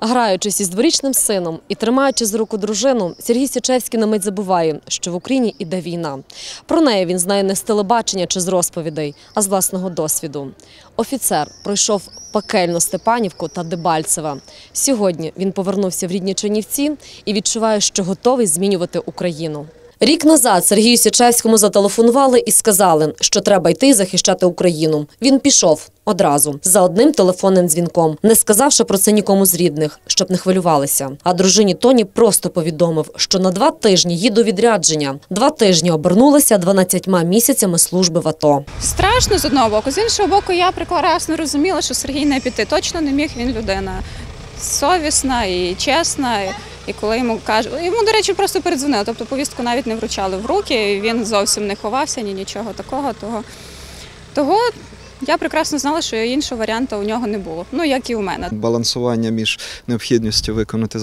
Граючись із дворічним сином і тримаючи з руку дружину, Сергій Січевський на мить забуває, що в Україні іде війна. Про неї він знає не з телебачення чи з розповідей, а з власного досвіду. Офіцер пройшов пекельну Степанівку та Дебальцева. Сьогодні він повернувся в рідні Чернівці і відчуває, що готовий змінювати Україну. Рік назад Сергію Січевському зателефонували і сказали, що треба йти захищати Україну. Він пішов одразу за одним телефонним дзвінком, не сказавши про це нікому з рідних, щоб не хвилювалися. А дружині Тоні просто повідомив, що на два тижні їду відрядження. Два тижні обернулися 12 місяцями служби в АТО. Страшно з одного боку. З іншого боку, я прекрасно розуміла, що Сергій не піти. Точно не міг він людина совісна і чесна. І коли йому кажуть, йому, до речі, просто передзвонили, тобто повістку навіть не вручали в руки, він зовсім не ховався, ні нічого такого. Того, того я прекрасно знала, що іншого варіанту у нього не було. Ну як і у мене. балансування між необхідністю виконати